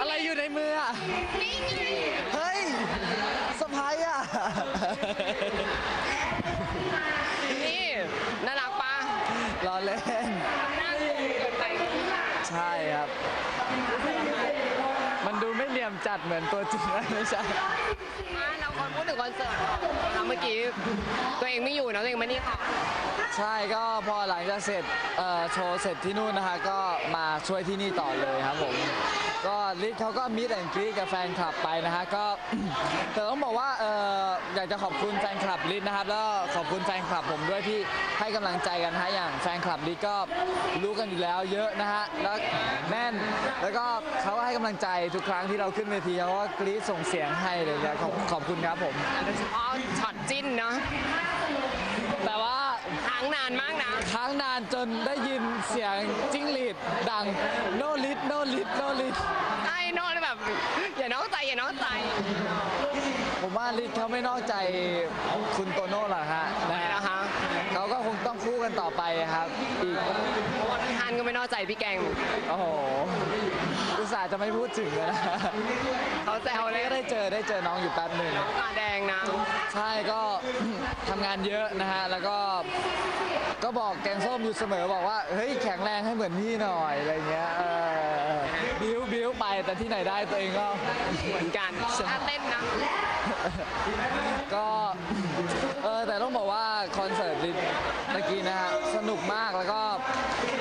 อะไรอยู่ในมืออะนี่ไงเฮ้ยสะพายอะ นี่น่ารักปะรอเล่น น่ารักเกินไป ใช่ครับ มันดูไม่เหลี่ยมจัดเหมือนตัวจริงนะไม่ใช่อะเราคนพูดถึงคอนเสิร์ตเราเมื่อกี้ตัวเองไม่อยู่นะตัวเองมานี่ก่อนใช่ก็พอหลังจากเสร็จเอ่อโชว์เสร็จที่นู่นนะฮะก็มาช่วยที่นี่ต่อเลยครับผม ก็ลิศเขาก็มิดแอนกรีกับแฟนคลับไปนะฮะก็ แต่ต้องบอกว่าเอ่ออยากจะขอบคุณแฟนคลับลิศนะครับ แล้วก็ขอบคุณแฟนคลับผมด้วยที่ให้กำลังใจกันนะฮะอย่างแฟนคลับลิศก็รู้กันอยู่แล้วเยอะนะฮะแล้วแน่นแล้วก็เขาก็ให้กำลังใจทุกครั้งที่เราขึ้นเวทีเขาก็กรี๊ดส่งเสียงให้เลยนะขอบขอบคุณครับผมโดยเฉพาะช็อตจิ้นเนาะแต่ว่าค้างนานมากนะค้างนานจนได้ยินเสียงจิ้งหรีดดัง no lit no lit no lit ใช่โน่นแบบอย่านอกใจอย่านอกใจ ผมว่าลิศเขาไม่นอกใจคุณโตโน่หรอกฮะนะนะฮะนะคะเขาก็คงต้องคู่กันต่อไปครับอีก เพราะว่าพี่ฮันก็ไม่นอกใจพี่แกงโอ้โหอุตส่าห์จะไม่พูดถึงเลยนะเขาแซววันเลนี้ยก็ได้เจอได้เจอน้องอยู่แป๊บหนึ่งตาแดงนะ ใช่ก็ทำงานเยอะนะฮะ แล้วก็ก็บอกแกงส้มอยู่เสมอบอกว่า เฮ้ยแข็งแรงให้เหมือนพี่หน่อยอะไรเงี้ยเออบิ้วบิ้วไปแต่ที่ไหนได้ตัวเองก็เหมือนกันท่าเต้นนะก็เออแต่ต้องบอกว่าคอนเสิร์ตลิศเมื่อกี้นะฮะสนุกมากแล้วก็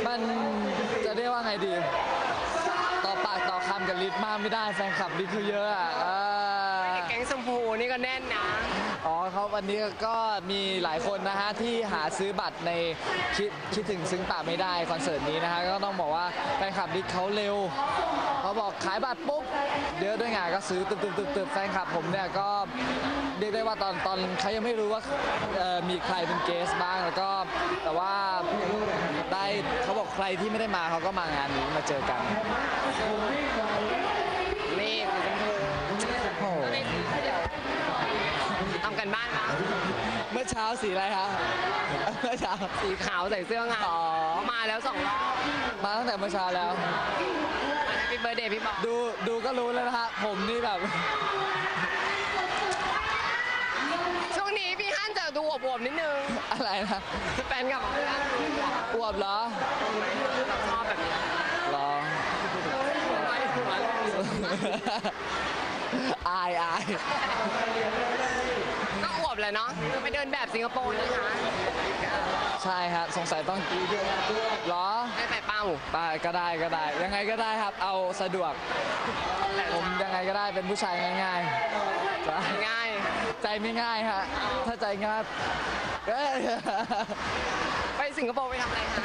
มันจะเรียกว่าไงดี ต่อปากต่อคำกับลิศมากไม่ได้แฟนคลับลิศเขาเยอะอะเออ แก๊งชมพูนี่ก็แน่นนะ อ๋อเขาวันนี้ก็มีหลายคนนะฮะที่หาซื้อบัตรในคิดคิดถึงซึ้งป่าไม่ได้คอนเสิร์ตนี้นะฮะก็ต้องบอกว่าแฟนคลับลิศเขาเร็วเขาบอกขายบัตรปุ๊บเยอะด้วยไงก็ซื้อตึบตึบตึบตึบแฟนคลับผมเนี่ยก็เรียกได้ว่าตอนตอนเขายังไม่รู้ว่ามีใครเป็นเกสบ้างแล้วก็แต่ว่าได้เขาบอกใครที่ไม่ได้มาเขาก็มางานนี้มาเจอกันสีชมพู โอ้โห ทำกันบ้านมา เมื่อเช้าสีอะไรครับเมื่อเช้าสีขาวใส่เสื้องานอ๋อมาแล้วสองรอบมาตั้งแต่เมื่อเช้าแล้วแฮปปี้เบิร์ดเดย์พี่บอกดูดูก็รู้แล้วนะฮะผมนี่แบบ ช่วงนี้พี่ฮั่นจะดูอวบๆนิดนึง อะไรนะแฟนกับพี่ฮั่นอวบเหรอชอบแบบนี้เหรอไม่หัวเลยอายอายก็อวบ แหละเนาะไปเดินแบบสิงคโปร์นะคะใช่ฮะสงสัยต้องเหรอไม่ใส่เป้าได้ก็ได้ก็ได้ ยังไงก็ได้ครับเอาสะดวก ผมยังไงก็ได้เป็นผู้ชายง่ายๆจ้ะง่ายใจไม่ง่ายฮะถ้าใจง่ายเอ้ยไปสิงคโปร์ไปทำอะไรคะ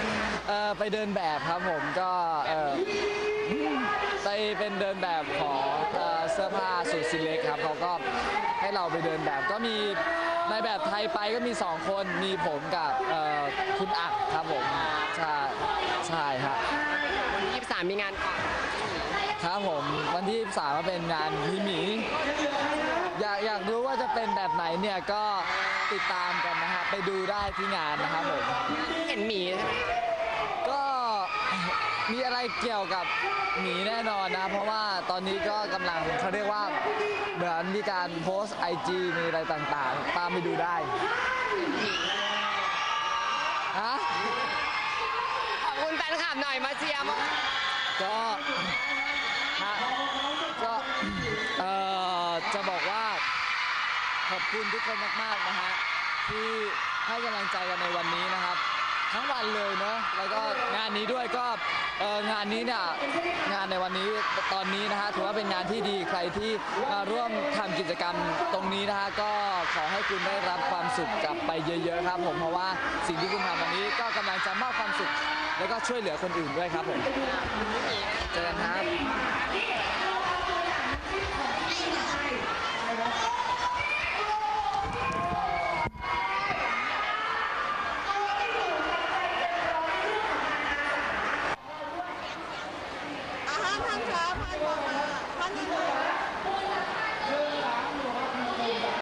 เอ่อไปเดินแบบครับผมก็เอ่อไปเป็นเดินแบบของเอ่อเสื้อผ้าสุดซิเล็กครับเขาก็ให้ เราไปเดินแบบ ก็มีในแบบไทยไปก็มีสองคนมีผมกับเอ่อคุณอักครับผมใช่ใช่ครับวันที่23มีงานก่อนครับผมวันที่3ก็เป็นงานพี่หมีอยากอยากรู้ว่าจะเป็นแบบไหนเนี่ยก็ติดตามกันนะฮะไปดูได้ที่งานนะครับผมเห็นหมีใช่ไหมคะก็ มีอะไรเกี่ยวกับหมีแน่นอนนะ เพราะว่าตอนนี้ก็กำลังเขาเรียกว่าเหมือนมีการโพสต์ไอจีมีอะไรต่างๆ ตามไปดูได้ฮะขอบคุณแฟนคลับหน่อยมาเชียร์มาก็ฮะก็เอ่อจะบอกว่าขอบคุณทุกคนมากๆนะฮะที่ให้กำลังใจกันในวันนี้นะครับ ทั้งวันเลยเนอะแล้วก็งานนี้ด้วยก็ เอองานนี้เนี่ยงานในวันนี้ตอนนี้นะฮะถือว่าเป็นงานที่ดีใครที่มาร่วมทำกิจกรรมตรงนี้นะฮะก็ขอให้คุณได้รับความสุขกลับไปเยอะ ๆ ครับ ผมเพราะว่าสิ่งที่คุณทำวันนี้ก็กำลังจะมอบความสุข แล้วก็ช่วยเหลือคนอื่นด้วยครับผมเจอกันครับ